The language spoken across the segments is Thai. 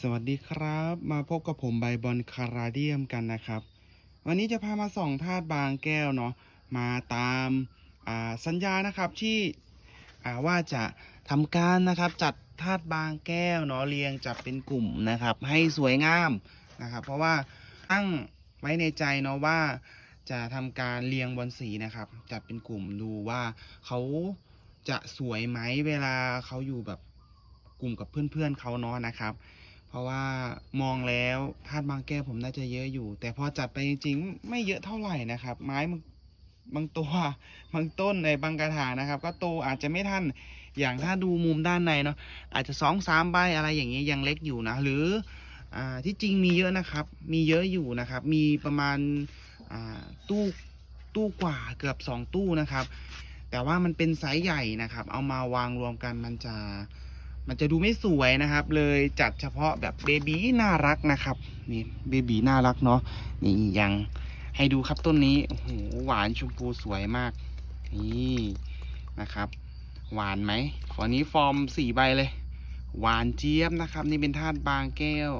สวัสดีครับ มาพบกับผมไบบอลคาราเดียมกันนะครับ วันนี้จะพามาส่องธาตุบางแก้วเนาะมาตามาสัญญานะครับที่ว่าจะทำการนะครับจัดธาตุบางแก้วเนาะเรียงจับเป็นกลุ่มนะครับ ให้สวยงามนะครับ เพราะว่าตั้งไว้ในใจเนาะว่าจะทำการเรียงบนสีนะครับ จัดเป็นกลุ่มดูว่าเขาจะสวยไหมเวลาเขาอยู่แบบกลุ่มกับเพื่อนๆเขาเนาะนะครับ ราะว่ามองแล้วธาตุบางแก้วผมน่าจะเยอะอยู่ แต่พอจัดไปจริงๆไม่เยอะเท่าไหร่นะครับ ไม้บางตัวบางต้นในบางกระถางนะครับ ก็โตอาจจะไม่ทันอย่างถ้าดูมุมด้านในเนาะอาจจะสองสามใบอะไรอย่างเงี้ยยังเล็กอยู่นะ หรืออ่าที่จริงมีเยอะนะครับ มีเยอะอยู่นะครับ มีประมาณอ่าตู้ตู้กว่าเกือบสองตู้นะครับ แต่ว่ามันเป็นไซส์ใหญ่นะครับ เอามาวางรวมกันมันจะ มันจะดูไม่สวยนะครับ เลยจัดเฉพาะแบบเบบีน่ารักนะครับนี่เบบีน่ารักเนาะนี่ยังให้ดูครับต้นนี้โอ้โหหวานชมพูสวยมาก นี่นะครับ หวานไหมขอนี้ฟอร์มสี่ใบเลย หวานเจี๊ยบนะครับ นี่เป็นธาตุบางแก้ว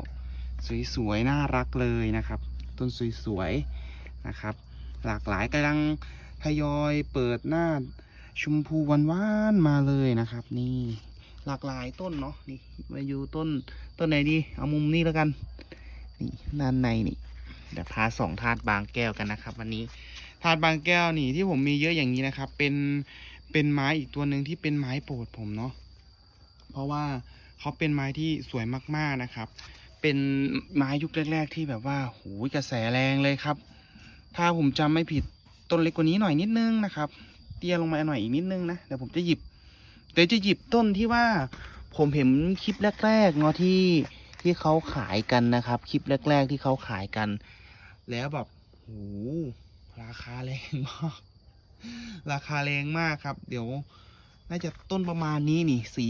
สวยๆน่ารักเลยนะครับ ต้นสวยๆนะครับ หลากหลายกำลังทยอยเปิดหน้าชมพูหวานๆมาเลยนะครับ นี่ หลากหลายต้นเนาะนี่มาอยู่ต้นต้นไหนดีเอามุมนี้แล้วกันนี่ด้านในนี่เดี๋ยวพาสองธาตุบางแก้วกันนะครับ วันนี้ธาตุบางแก้วนี่ที่ผมมีเยอะอย่างนี้นะครับ เป็นเป็นไม้อีกตัวหนึ่งที่เป็นไม้โปรดผมเนาะเพราะว่าเขาเป็นไม้ที่สวยมากๆนะครับ เป็นไม้ยุคแรก ๆ ที่แบบว่าโหยกระแสแรงเลยครับ ถ้าผมจำไม่ผิดต้นเล็กกว่านี้หน่อยนิดนึงนะครับ เตี้ยลงมาหน่อยอีกนิดนึงนะเดี๋ยวผมจะหยิบ เดี๋ยวจะหยิบต้นที่ว่าผมเห็นคลิปแรกๆเนาะที่ที่เขาขายกันนะครับ คลิปแรก ๆ ที่เขาขายกัน แล้วแบบโหราคาแรงมากราคาแรงมากครับ เดี๋ยว น่าจะต้นประมาณนี้นี่ สี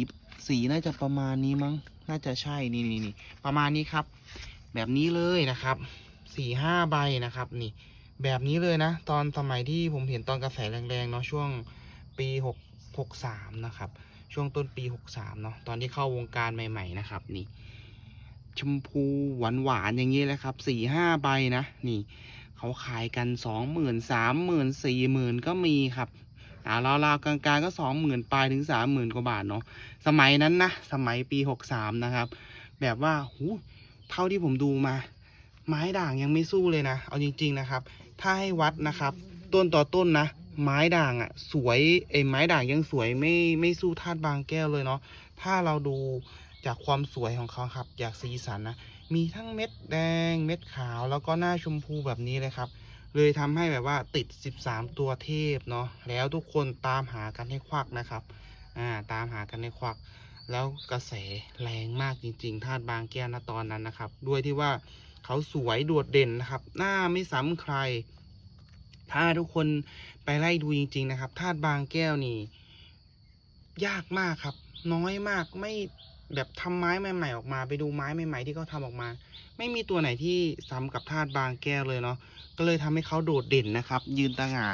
สีน่าจะประมาณนี้มั้ง น่าจะใช่นี่นี่นี่ประมาณนี้ครับ แบบนี้เลยนะครับสี่ห้าใบนะครับ นี่ แบบนี้เลยนะ ตอนสมัยที่ผมเห็นตอนกระแสแรงๆเนาะช่วงปีหก หกสามนะครับ ช่วงต้นปีหกสามเนาะตอนที่เข้าวงการใหม่ๆนะครับ นี่ชมพูหวานหวานๆอย่างนี้เลยครับสี่ห้าใบนะ นี่ เขาขายกันสองหมื่นสามหมื่นสี่หมื่นก็มีครับอ่าราวๆกลางๆก็สองหมื่นปลายถึงสามหมื่นกว่าบาทเนาะสมัยนั้นนะ สมัยปีหกสามนะครับ แบบว่าหูเท่าที่ผมดูมา ไม้ด่างยังไม่สู้เลยนะ เอาจริง ๆนะครับ ถ้าให้วัดนะครับ ต้นต่อต้นนะ ไม้ด่างอะ่ะ สวยเอ้ไม้ด่างยังสวยไม่ไม่สู้ธาตุบางแก้วเลยเนาะถ้าเราดูจากความสวยของเขาครับจากสีสันนะมีทั้งเม็ดแดงเม็ดขาวแล้วก็หน้าชมพูแบบนี้เลยครับ เลยทำให้แบบว่าติด 13 ตัวเทพเนาะแล้วทุกคนตามหากันให้ควักนะครับอ่าตามหากันให้ควัก แล้วกระแสแรงมากจริงๆธาตุบางแก้วณตอนนั้นนะครับ ด้วยที่ว่าเขาสวยโดดเด่นนะครับ หน้าไม่ซ้ำใคร ถ้าทุกคนไปไล่ดูจริง ๆ นะครับธาตุบางแก้วนี่ ยากมากครับ น้อยมากไม่แบบทำไม้ใหม่ ๆ ออกมา ไปดูไม้ใหม่ ๆ ที่เขาทำออกมา ไม่มีตัวไหนที่ซ้ำกับธาตุบางแก้วเลยเนาะก็เลยทำให้เขาโดดเด่นนะครับ ยืนตางา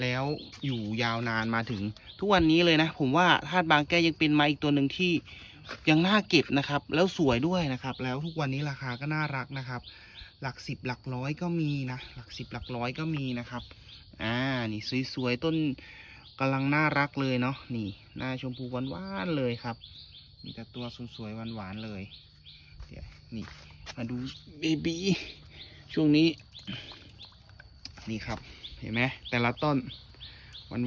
แล้วอยู่ยาวนานมาถึง ทุกวันนี้เลยนะ ผมว่าธาตุบางแก้วยังเป็นไม้อีกตัวหนึ่งที่ยังน่าเก็บนะครับ แล้วสวยด้วยนะครับ แล้วทุกวันนี้ราคาก็น่ารักนะครับ หลักสิบหลักร้อยก็มีนะหลักสิบหลักร้อยก็มีนะครับอ่านี่สวยๆต้นกำลังน่ารักเลยเนาะนี่หน้าชมพูหวานๆเลยครับมีแต่ตัวสวยๆหวานๆเลยเดี๋ยวนี่มาดูเบบี้ช่วงนี้นี่ครับเห็นไหมแต่ละต้น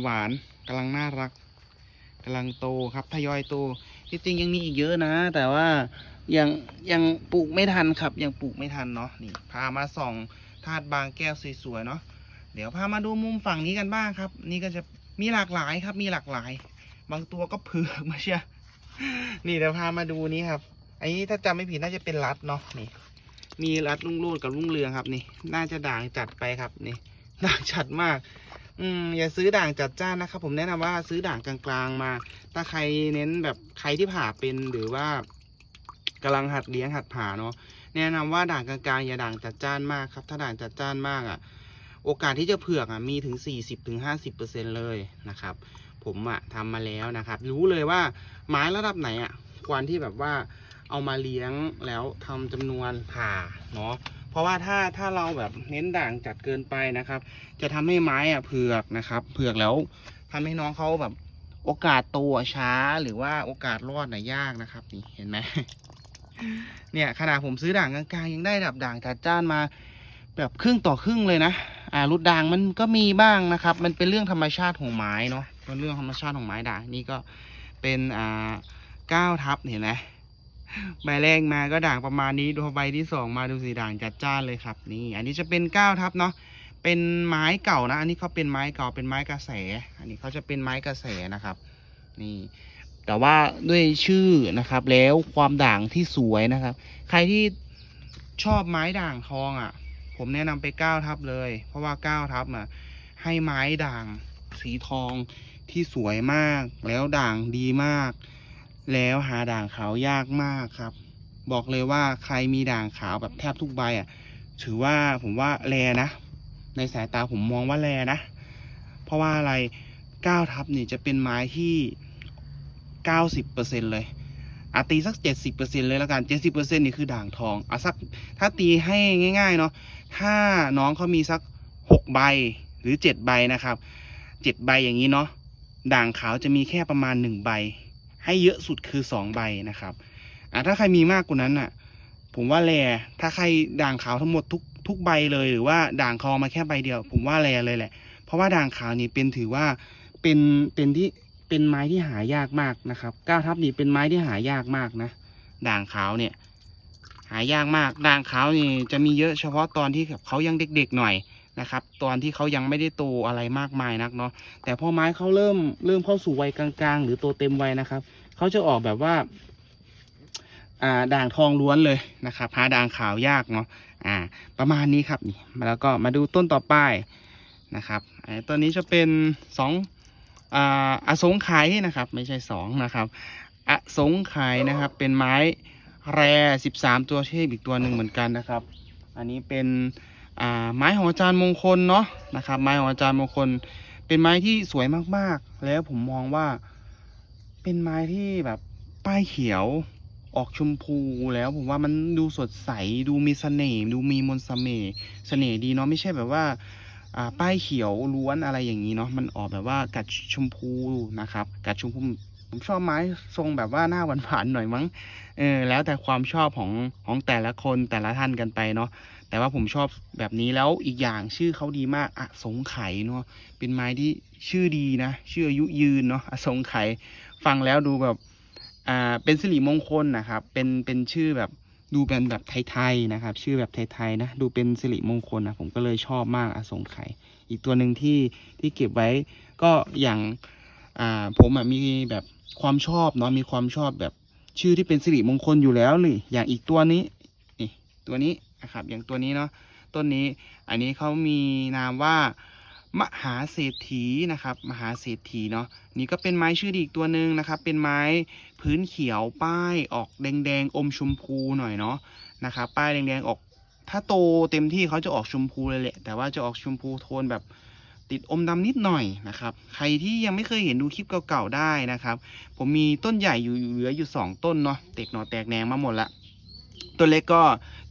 หวานๆกำลังน่ารักกำลังโตครับทยอยโตที่จริงยังมีอีกเยอะนะ แต่ว่า ยังยังปลูกไม่ทันครับ ยังปลูกไม่ทันเนาะนี่ พามาส่องธาตุบางแก้วสวยๆเนาะเดี๋ยวพามาดูมุมฝั่งนี้กันบ้างครับ นี่ก็จะมีหลากหลายครับ มีหลากหลาย บางตัวก็เผือกมาเชียนี่เดี๋ยวพามาดูนี้ครับอันนี้ถ้าจำไม่ผิดน่าจะเป็นรัดเนาะนี่ มีรัดลุงโลดกับลุงเรืองครับ นี่ น่าจะด่างจัดไปครับ นี่ด่างจัดมาก อืมอย่าซื้อด่างจัดจ้านนะครับ ผมแนะนำว่าซื้อด่างกลางๆมา ถ้าใครเน้นแบบใครที่ผ่าเป็นหรือว่า กำลังหัดเลี้ยงหัดผ่าเนาะแนะนำว่าด่างกลางๆอย่าด่างจัดจ้านมากครับ ถ้าด่างจัดจ้านมากอะ โอกาสที่จะเผือกอะมีถึง 40-50%เลยนะครับ ผมอะทำมาแล้วนะครับ รู้เลยว่าไม้ระดับไหนอะควรที่แบบว่าเอามาเลี้ยงแล้วทำจำนวนผ่าเนาะเพราะว่าถ้าถ้าเราแบบเน้นด่างจัดเกินไปนะครับ จะทำให้ไม้อะเผือกนะครับเผือกแล้วทำให้น้องเขาแบบโอกาสโตช้าหรือว่าโอกาสรอดน่ะยากนะครับ นี่เห็นไหม เนี่ยขนาดผมซื้อด่างกลางๆยังได้แบบด่างจัดจ้านมา แบบครึ่งต่อครึ่งเลยนะอ่ารุดด่างมันก็มีบ้างนะครับ มันเป็นเรื่องธรรมชาติของไม้เนาะเป็นเรื่องธรรมชาติของไม้ด่างนี่ก็เป็นอ่าเก้าทับเห็นไหมใบแรกมาก็ด่างประมาณนี้ดูใบที่สองมาดูสีด่างจัดจ้านเลยครับ นี่ อันนี้จะเป็นเก้าทับเนาะเป็นไม้เก่านะ อันนี้เขาเป็นไม้เก่าเป็นไม้กระแส อันนี้เขาจะเป็นไม้กระแสนะครับ นี่ แต่ว่าด้วยชื่อนะครับแล้วความด่างที่สวยนะครับ ใครที่ชอบไม้ด่างทองอะ ผมแนะนำไปเก้าทับเลย เพราะว่าเก้าทับอะให้ไม้ด่างสีทองที่สวยมาก แล้วด่างดีมาก แล้วหาด่างขาวยากมากครับ บอกเลยว่าใครมีด่างขาวแบบแทบทุกใบอะ ถือว่าผมว่าแรนะ ในสายตาผมมองว่าแรนะ เพราะว่าอะไรเก้าทับนี่จะเป็นไม้ที่ เก้าสิบเปอร์เซ็นเลยอาตีสักเจ็ดสิบเปอร์เซ็นเลยแล้วกันเจ็ดสิบเปอร์เซ็นนี่คือด่างทองอะสักถ้าตีให้ง่ายๆเนาะถ้าน้องเขามีสักหกใบหรือเจ็ดใบนะครับเจ็ดใบอย่างนี้เนาะด่างขาวจะมีแค่ประมาณหนึ่งใบ ให้เยอะสุดคือสองใบนะครับอะถ้าใครมีมากกว่านั้นอะผมว่าแลถ้าใครด่างขาวทั้งหมดทุกทุกใบเลยหรือว่าด่างคองมาแค่ใบเดียว ผมว่าแลเลยแหละ เพราะว่าด่างขาวนี่เป็นถือว่าเป็นเป็นที่ เป็นไม้ที่หายากมากนะครับก้าวทับนี่เป็นไม้ที่หายากมากนะ ด่างขาวเนี่ย หายากมาก ด่างขาวนี่จะมีเยอะเฉพาะตอนที่เขายังเด็กๆหน่อยนะครับ ตอนที่เขายังไม่ได้โตอะไรมากมายนักเนาะ แต่พอไม้เขาเริ่มเริ่มเข้าสู่วัยกลางๆ หรือโตเต็มวัยนะครับเขาจะออกแบบว่า อ่าด่างทองล้วนเลยนะครับหาด่างขาวยากเนาะ อ่า ประมาณนี้ครับนี่ แล้วก็มาดูต้นต่อไปนะครับไอ้ต้นนี้จะเป็นสอง อาสงไขยนะครับ ไม่ใช่สองนะครับอสงไขยนะครับ เป็นไม้แรสิบสามตัวเทพอีกตัวหนึ่งเหมือนกันนะครับ อันนี้เป็นไม้ของอาจารย์มงคลเนาะนะครับ ไม้ของอาจารย์มงคล เป็นไม้ที่สวยมากๆ แล้วผมมองว่าเป็นไม้ที่แบบป้ายเขียวออกชมพูแล้วผมว่ามันดูสดใสดูมีเสน่ห์ดูมีมนต์เสน่ห์เสน่ห์ดีเนาะไม่ใช่แบบว่า ป้ายเขียวล้วนอะไรอย่างนี้เนาะมันออกแบบว่ากัดชมพูนะครับ กัดชมพูผมชอบไม้ทรงแบบว่าหน้าหวานๆหน่อยมั้งเออแล้วแต่ความชอบของของแต่ละคนแต่ละท่านกันไปเนาะแต่ว่าผมชอบแบบนี้แล้วอีกอย่างชื่อเขาดีมากอะสงไขยเนาะเป็นไม้ที่ชื่อดีนะชื่ออายุยืนเนาะอสงไขยฟังแล้วดูแบบอ่าเป็นสิริมงคลนะครับ เป็นเป็นชื่อแบบ ดูเป็นแบบไทยๆนะครับ ชื่อแบบไทยๆนะ ดูเป็นสิริมงคลนะ ผมก็เลยชอบมากอสงไขยอีกตัวหนึ่งที่ที่เก็บไว้ก็อย่างอ่าผมอะมีแบบความชอบเนาะมีความชอบแบบชื่อที่เป็นสิริมงคลอยู่แล้วเลยอย่างอีกตัวนี้นี่ตัวนี้นะครับ อย่างตัวนี้เนาะต้นนี้ อันนี้เขามีนามว่า มหาเศรษฐีนะครับ มหาเศรษฐีเนาะนี่ก็เป็นไม้ชื่อดีอีกตัวหนึ่งนะครับ เป็นไม้พื้นเขียวป้ายออกแดงๆอมชมพูหน่อยเนาะนะครับ ป้ายแดงๆออก ถ้าโตเต็มที่เขาจะออกชมพูเลยแหละ แต่ว่าจะออกชมพูโทนแบบติดอมดำนิดหน่อยนะครับ ใครที่ยังไม่เคยเห็นดูคลิปเก่าๆได้นะครับ ผมมีต้นใหญ่อยู่เหลืออยู่สองต้นเนาะเตกหนอแตกแหนงมาหมดละ ต้นเล็กก็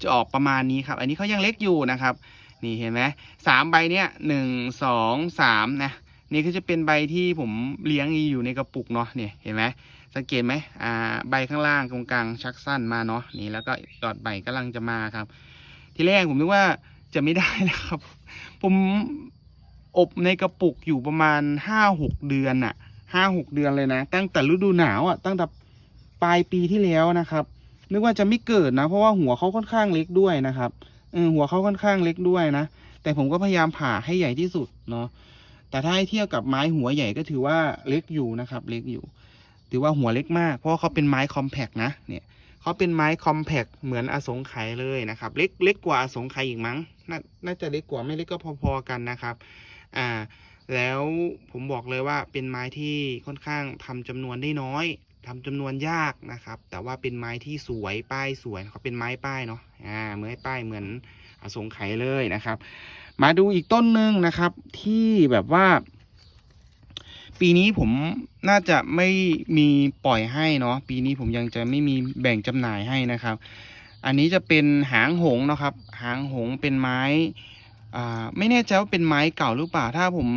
จะออกประมาณนี้ครับ อันนี้เขายังเล็กอยู่นะครับ นี่เห็นไหมสามใบเนี้ยหนึ่งสองสามนะนี่ก็จะเป็นใบที่ผมเลี้ยงอยู่ในกระปุกเนาะเนี่ยเห็นไหมสังเกตไหมอ่าใบข้างล่างตรงกลางชักสั้นมาเนาะนี่แล้วก็ดอดใบกำลังจะมาครับ ที่แรกผมนึกว่าจะไม่ได้แล้วครับ ผมอบในกระปุกอยู่ประมาณห้าหกเดือนอะห้าหกเดือนเลยนะ ตั้งแต่ฤดูหนาวอะตั้งแต่ปลายปีที่แล้วนะครับ นึกว่าจะไม่เกิดนะ เพราะว่าหัวเขาค่อนข้างเล็กด้วยนะครับ เออหัวเขาค่อนข้างเล็กด้วยนะ แต่ผมก็พยายามผ่าให้ใหญ่ที่สุดเนาะแต่ถ้าให้เทียบกับไม้หัวใหญ่ก็ถือว่าเล็กอยู่นะครับ เล็กอยู่ ถือว่าหัวเล็กมาก เพราะเขาเป็นไม้คอมแพกนะเนี่ยเขาเป็นไม้คอมแพกเหมือนอสงไขยเลยนะครับ เล็กเล็กกว่าอสงไขยอีกมั้งนน่าจะเล็กกว่าไม่เล็กก็พอๆกันนะครับอ่าแล้วผมบอกเลยว่าเป็นไม้ที่ค่อนข้างทำจำนวนได้น้อย ทำจำนวนยากนะครับ แต่ว่าเป็นไม้ที่สวยป้ายสวยเขาเป็นไม้ป้ายเนาะอ่าไม้ป้ายเหมือนอสงไขยเลยนะครับ มาดูอีกต้นหนึ่งนะครับ ที่แบบว่า ปีนี้ผมน่าจะไม่มีปล่อยให้เนาะปีนี้ผมยังจะไม่มีแบ่งจำหน่ายให้นะครับ อันนี้จะเป็นหางหงนะครับ หางหงเป็นไม้อ่าไม่แน่ใจว่าเป็นไม้เก่าหรือเปล่าถ้าผม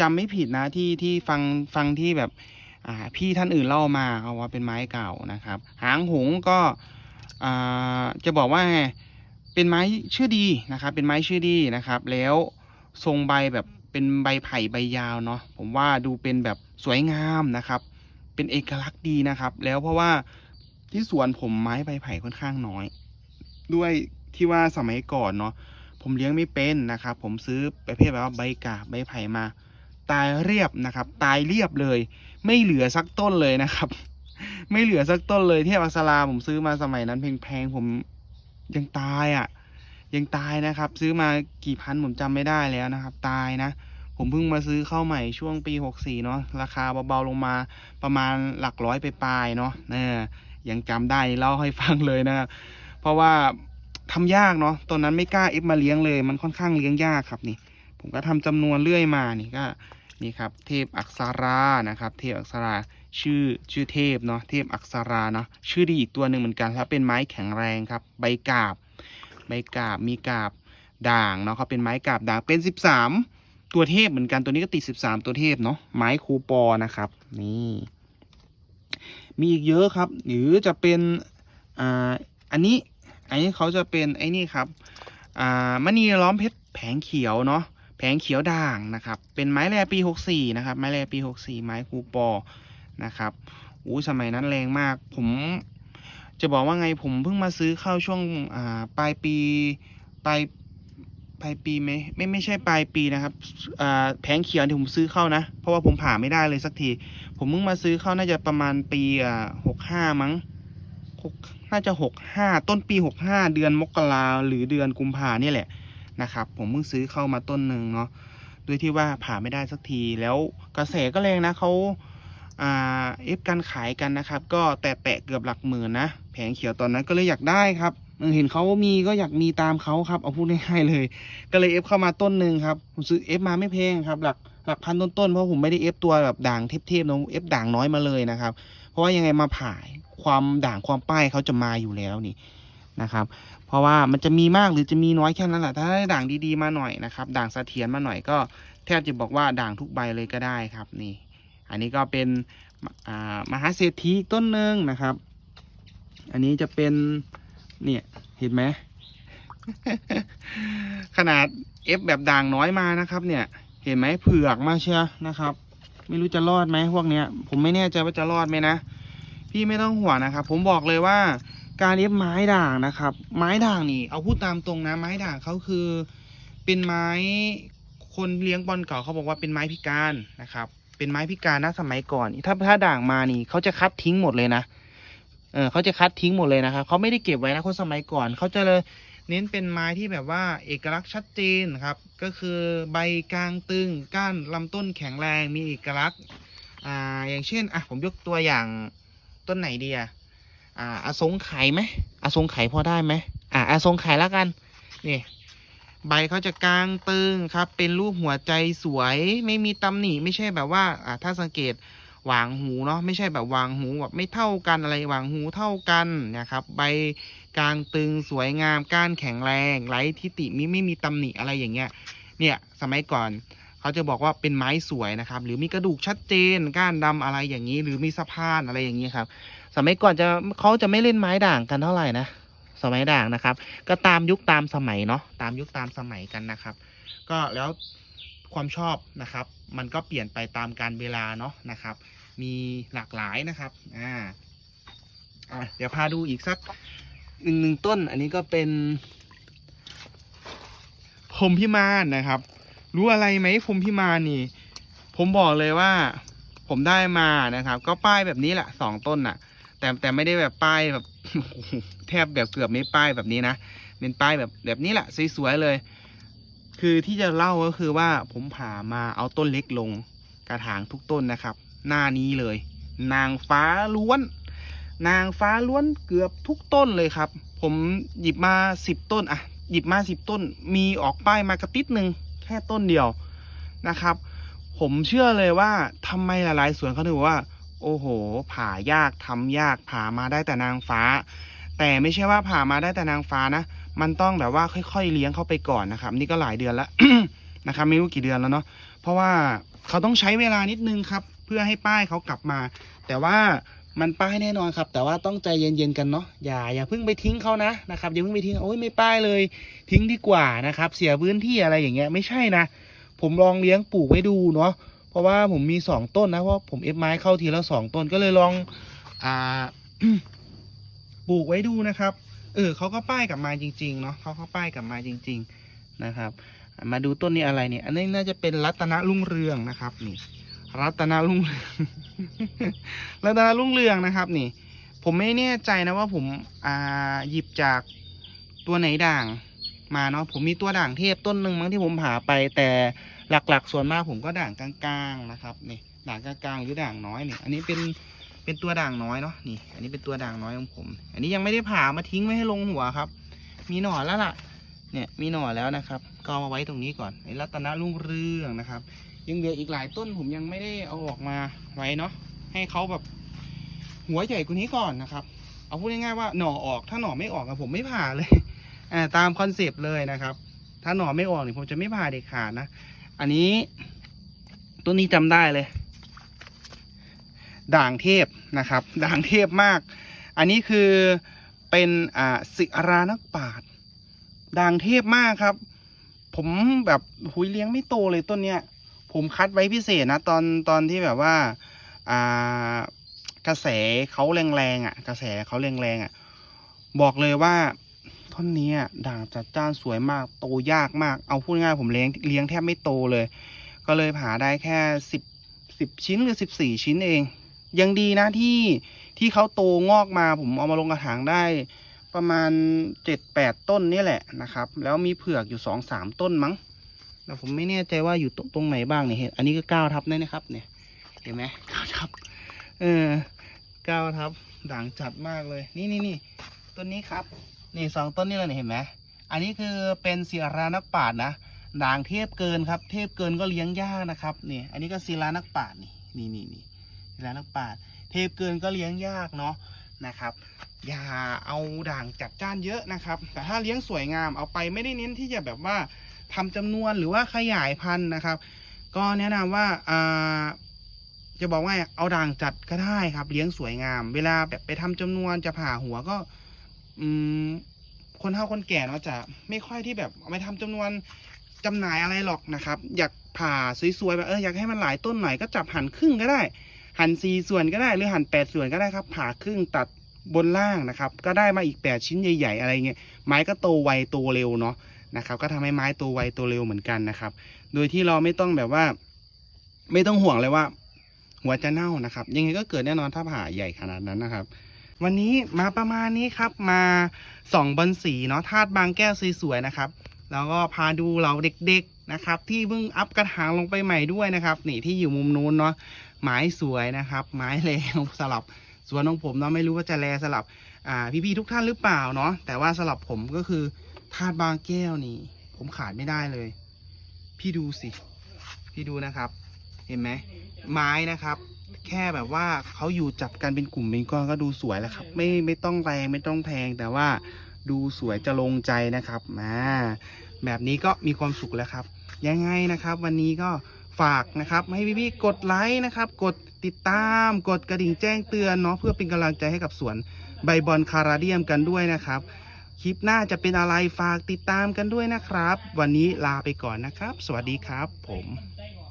จำไม่ผิดนะที่ที่ฟังฟังที่แบบ พี่ท่านอื่นเล่ามาเขาว่าเป็นไม้เก่านะครับ หางหงก็จะบอกว่าเป็นไม้ชื่อดีนะครับ เป็นไม้ชื่อดีนะครับ แล้วทรงใบแบบเป็นใบไผ่ใบยาวเนาะผมว่าดูเป็นแบบสวยงามนะครับ เป็นเอกลักษณ์ดีนะครับ แล้วเพราะว่าที่สวนผมไม้ใบไผ่ค่อนข้างน้อยด้วยที่ว่าสมัยก่อนเนาะผมเลี้ยงไม่เป็นนะครับ ผมซื้อประเภทแบบว่าใบกาบใบไผ่มา ตายเรียบนะครับ ตายเรียบเลย ไม่เหลือสักต้นเลยนะครับ ไม่เหลือสักต้นเลยเทพอักษราผมซื้อมาสมัยนั้นแพงๆผมยังตายอะ่ะ ยังตายนะครับ ซื้อมากี่พันผมจำไม่ได้แล้วนะครับ ตายนะ ผมเพิ่งมาซื้อเข้าใหม่ช่วงปี64เนาะราคาเบาๆลงมาประมาณหลักร้อยไปปลายเนาะเออยังจำได้เล่าให้ฟังเลยนะครับเพราะว่าทำยากเนาะตอนนั้นไม่กล้าเอฟมาเลี้ยงเลย มันค่อนข้างเลี้ยงยากครับนี่ ผมก็ทำจำนวนเรื่อยมานี่ก็ นี่ครับเทพอักษรานะครับ เทพอักษราชื่อชื่อเทพเนาะเทพอักษราเนาะชื่อดีอีกตัวหนึ่งเหมือนกันแล้วเป็นไม้แข็งแรงครับ ใบกาบ ใบกาบมีกาบด่างเนาะเขาเป็นไม้กาบด่างเป็นสิบสามตัวเทพเหมือนกันตัวนี้ก็ติดสิบสามตัวเทพเนาะไม้คูปอนะครับ นี่มีอีกเยอะครับ หรือจะเป็นอ่าอันนี้อันนี้เขาจะเป็นไอ้นี่ครับอ่ามณีล้อมเพชรแผงเขียวเนาะ แผงเขียวด่างนะครับ เป็นไม้แรปี 64 นะครับ ไม้แรปี 64 ไม้คูปอ นะครับอู้สมัยนั้นแรงมาก ผมจะบอกว่าไงผมเพิ่งมาซื้อเข้าช่วงอ่าปลายปีปลายปลายปีไหมไม่ไม่ใช่ปลายปีนะครับอ่าแผงเขียวที่ผมซื้อเข้านะ เพราะว่าผมผ่าไม่ได้เลยสักที ผมเพิ่งมาซื้อเข้าน่าจะประมาณปีอ่าหกห้ามั้งน่าจะหกห้าต้นปีหกห้าเดือนมกราหรือเดือนกุมภาเนี่ยแหละ นะครับ ผมเพิ่งซื้อเข้ามาต้นหนึ่งเนาะโดยที่ว่าผ่าไม่ได้สักทีแล้วกระแสก็แรงนะเขาเอฟกันขายกันนะครับ ก็แตะๆเกือบหลักหมื่นนะแผงเขียวตอนนั้นก็เลยอยากได้ครับเห็นเขามีก็อยากมีตามเขาครับเอาพูดง่ายๆเลย ก็เลยเอฟเข้ามาต้นหนึ่งครับผมซื้อเอฟมาไม่แพงครับ หลักหลักพันต้นๆเพราะผมไม่ได้เอฟตัวแบบด่างเทพๆนะเอฟด่างน้อยมาเลยนะครับ เพราะว่ายังไงมาผ่ายความด่างความป้ายเขาจะมาอยู่แล้วนี่ นะครับ เพราะว่ามันจะมีมากหรือจะมีน้อยแค่นั้นแหละถ้าได้ด่างดีๆมาหน่อยนะครับ ด่างเสถียรมาหน่อยก็แทบจะบอกว่าด่างทุกใบเลยก็ได้ครับนี่ อันนี้ก็เป็นมหาเศรษฐีต้นหนึ่งนะครับ อันนี้จะเป็นเนี่ยเห็นไหมขนาด F แบบด่างน้อยมานะครับเนี่ย เห็นไหมเผือกมาเชียนะครับ ไม่รู้จะรอดไหมพวกเนี้ย ผมไม่แน่ใจว่าจะรอดไหมนะ พี่ไม่ต้องห่วงนะครับ ผมบอกเลยว่า การเอฟไม้ด่างนะครับ ไม้ด่างนี่ เอาพูดตามตรงนะ ไม้ด่างเขาคือเป็นไม้คนเลี้ยงบอลเก่าเขาบอกว่าเป็นไม้พิการนะครับ เป็นไม้พิการนะสมัยก่อน ถ้าถ้าด่างมานี่เขาจะคัดทิ้งหมดเลยนะเออเขาจะคัดทิ้งหมดเลยนะครับเขาไม่ได้เก็บไว้นะคนสมัยก่อนเขาจะเลยเน้นเป็นไม้ที่แบบว่าเอกลักษณ์ชัดเจนครับ ก็คือใบกลางตึงก้านลำต้นแข็งแรงมีเอกลักษณ์อ่าอย่างเช่นอะผมยกตัวอย่างต้นไหนดีอะ อ่าอาสงไขยไหมอาสงไขยพอได้ไหมอ่าอาสงไขยแล้วกันนี่ใบเขาจะกลางตึงครับ เป็นรูปหัวใจสวยไม่มีตำหนิไม่ใช่แบบว่าอ่าถ้าสังเกตหวางหูเนาะไม่ใช่แบบหวางหูแบบไม่เท่ากันอะไรหวางหูเท่ากันนะครับ ใบกลางตึงสวยงามก้านแข็งแรงไร้ทิฏฐิมิไม่มีตำหนิอะไรอย่างเงี้ยเนี่ยสมัยก่อนเขาจะบอกว่าเป็นไม้สวยนะครับ หรือมีกระดูกชัดเจนก้านดำอะไรอย่างนี้ หรือมีสะพานอะไรอย่างนี้ครับ สมัยก่อนจะเขาจะไม่เล่นไม้ด่างกันเท่าไหร่นะสมัยด่างนะครับ ก็ตามยุคตามสมัยเนาะตามยุคตามสมัยกันนะครับ ก็แล้วความชอบนะครับ มันก็เปลี่ยนไปตามการเวลาเนาะนะครับ มีหลากหลายนะครับอ่าเดี๋ยวพาดูอีกสักหนึ่งหนึ่งต้น อันนี้ก็เป็นพรมพิมานนะครับ รู้อะไรไหมพรมพิมานนี่ ผมบอกเลยว่า ผมได้มานะครับ ก็ป้ายแบบนี้แหละสองต้นน่ะ แต่แต่ไม่ได้แบบป้ายแบบแทบแบบเกือบไม่ป้ายแบบนี้นะเป็นป้ายแบบแบบนี้แหละสวยๆเลย คือที่จะเล่าก็คือว่าผมผ่ามาเอาต้นเล็กลงกระถางทุกต้นนะครับ หน้านี้เลย นางฟ้าล้วน นางฟ้าล้วนเกือบทุกต้นเลยครับ ผมหยิบมาสิบต้นอะหยิบมาสิบต้น มีออกป้ายมากระติดหนึ่งแค่ต้นเดียวนะครับ ผมเชื่อเลยว่าทำไมหลายๆสวนเขาถึงบอกว่า โอ้โห ผ่ายากทำยากผ่ามาได้แต่นางฟ้า แต่ไม่ใช่ว่าผ่ามาได้แต่นางฟ้านะ มันต้องแบบว่าค่อยๆเลี้ยงเข้าไปก่อนนะครับ นี่ก็หลายเดือนแล้วนะครับ ไม่รู้กี่เดือนแล้วเนาะเพราะว่าเขาต้องใช้เวลานิดนึงครับ เพื่อให้ป้ายเขากลับมา แต่ว่ามันป้ายแน่นอนครับ แต่ว่าต้องใจเย็นๆกันเนาะอย่าอย่าเพิ่งไปทิ้งเขานะนะครับอย่าเพิ่งไปทิ้งโอ้ยไม่ป้ายเลย ทิ้งดีกว่านะครับ เสียพื้นที่อะไรอย่างเงี้ยไม่ใช่นะผมลองเลี้ยงปลูกไว้ดูเนาะ เพราะว่าผมมีสองต้นนะเพราะผมเอฟไม้เข้าทีละสองต้นก็เลยลองอ่าปลูกไว้ดูนะครับ เออเขาก็ป้ายกลับมาจริง ๆ เนาะเขาก็ป้ายกลับมาจริง ๆนะครับ มาดูต้นนี้อะไรเนี่ย อันนี้น่าจะเป็นรัตนรุ่งเรืองนะครับนี่ รัตนรุ่งเรืองรัตนรุ่งเรืองนะครับ นี่ ผมไม่แน่ใจนะว่าผมอ่าหยิบจากตัวไหนด่างมาเนาะผมมีตัวด่างเทพต้นหนึ่งมั้งที่ผมผ่าไปแต่ หลักๆ ส่วนมากผมก็ด่างกลางๆนะครับนี่ด่างกลางๆหรือด่างน้อยนี่อันนี้เป็นเป็นตัวด่างน้อยเนาะนี่ อันนี้เป็นตัวด่างน้อยของผม อันนี้ยังไม่ได้ผ่ามาทิ้งไม่ให้ลงหัวครับ มีหน่อแล้วล่ะ เนี่ยมีหน่อแล้วนะครับ ก็เอามาไว้ตรงนี้ก่อนไอ้รัตนรุ่งเรืองนะครับ ยังเหลืออีกหลายต้นผมยังไม่ได้เอาออกมาไว้เนาะให้เขาแบบ หัวใหญ่กว่านี้ก่อนนะครับ เอาพูดง่ายๆว่าหน่อออกถ้าหน่อไม่ออกอะผมไม่ผ่าเลยอ่าตามคอนเซปต์เลยนะครับ ถ้าหน่อไม่ออกเนี่ยผมจะไม่ผ่าเด็ดขาดนะ อันนี้ต้นนี้จำได้เลย ด่างเทพนะครับ ด่างเทพมาก อันนี้คือเป็นอ่าสิรานักปาชญ์ด่างเทพมากครับ ผมแบบหุยเลี้ยงไม่โตเลยต้นเนี้ย ผมคัดไว้พิเศษนะ ตอนตอนที่แบบว่าอ่ากระแสเขาแรงๆอะ กระแสเขาแรงๆอะ บอกเลยว่า ต้นนี้ด่างจัดจ้านสวยมาก โตยากมาก เอาพูดง่ายผมเลี้ยงเลี้ยงแทบไม่โตเลย ก็เลยผ่าได้แค่สิบสิบชิ้นหรือสิบสี่ชิ้นเอง ยังดีนะที่ที่เขาโตงอกมาผมเอามาลงกระถางได้ประมาณเจ็ดแปดต้นนี่แหละนะครับ แล้วมีเผือกอยู่สองสามต้นมั้งแต่ผมไม่แน่ใจว่าอยู่ตรงตรงไหนบ้างเนี่ยเห็นอันนี้ก็เก้าทับนี่นะครับ เนี่ย เห็นไหมเก้าทับ เออเก้าทับด่างจัดมากเลย นี่นี่นี่ต้นนี้ครับ นี่สองต้นนี่เลยเห็นไหมอันนี้คือเป็นศิรานักปราชญ์นะด่างเทพเกินครับ เทพเกินก็เลี้ยงยากนะครับนี่อันนี้ก็ศิรานักปราชญ์นี่นี่นี่นี่ศิรานักปราชญ์เทพเกินก็เลี้ยงยากเนาะนะครับ อย่าเอาด่างจัดจ้านเยอะนะครับ แต่ถ้าเลี้ยงสวยงามเอาไปไม่ได้เน้นที่จะแบบว่าทำจำนวนหรือว่าขยายพันธุ์นะครับ ก็แนะนำว่าอ่าจะบอกว่าเอาด่างจัดก็ได้ครับ เลี้ยงสวยงาม เวลาแบบไปทำจำนวนจะผ่าหัวก็ อืมคนเฒ่าคนแก่เนาะจะไม่ค่อยที่แบบเอาไปทำจำนวนจำหน่ายอะไรหรอกนะครับ อยากผ่าสวยๆแบบเอออยากให้มันหลายต้นหน่อยก็จับหั่นครึ่งก็ได้ หั่นสี่ส่วนก็ได้หรือหั่นแปดส่วนก็ได้ครับ ผ่าครึ่งตัดบนล่างนะครับ ก็ได้มาอีกแปดชิ้นใหญ่ๆ อะไรเงี้ยไม้ก็โตไวโตเร็วเนาะนะครับ ก็ทำให้ไม้โตัวไวตัวเร็วเหมือนกันนะครับ โดยที่เราไม่ต้องแบบว่า ไม่ต้องห่วงเลยว่า หัวจะเน่านะครับ ยังไงก็เกิดแน่นอนถ้าผ่าใหญ่ขนาดนั้นนะครับ วันนี้มาประมาณนี้ครับมาส่องบอลสีเนาะธาตุบางแก้วสวยๆนะครับ แล้วก็พาดูเราเด็กๆนะครับ ที่เพิ่งอัพกระถางลงไปใหม่ด้วยนะครับ นี่ที่อยู่มุมนู้นเนาะไม้สวยนะครับ ไม้แรงสลับสวนของผมเนาะไม่รู้ว่าจะแลสลับอ่าพี่ๆทุกท่านหรือเปล่าเนาะแต่ว่าสำหรับผมก็คือธาตุบางแก้วนี่ ผมขาดไม่ได้เลย พี่ดูสิ พี่ดูนะครับ เห็นไหมไม้นะครับ แค่แบบว่าเขาอยู่จับกันเป็นกลุ่มเป็นก้อนก็ดูสวยแล้วครับ ไม่ไม่ต้องแรงไม่ต้องแพงแต่ว่าดูสวยจะลงใจนะครับมาแบบนี้ก็มีความสุขแล้วครับ ยังไงนะครับ วันนี้ก็ฝากนะครับให้พี่ๆกดไลค์นะครับ กดติดตามกดกระดิ่งแจ้งเตือนเนาะเพื่อเป็นกำลังใจให้กับสวนใบบอลคาราเดียมกันด้วยนะครับ คลิปหน้าจะเป็นอะไรฝากติดตามกันด้วยนะครับ วันนี้ลาไปก่อนนะครับ สวัสดีครับผมได้ง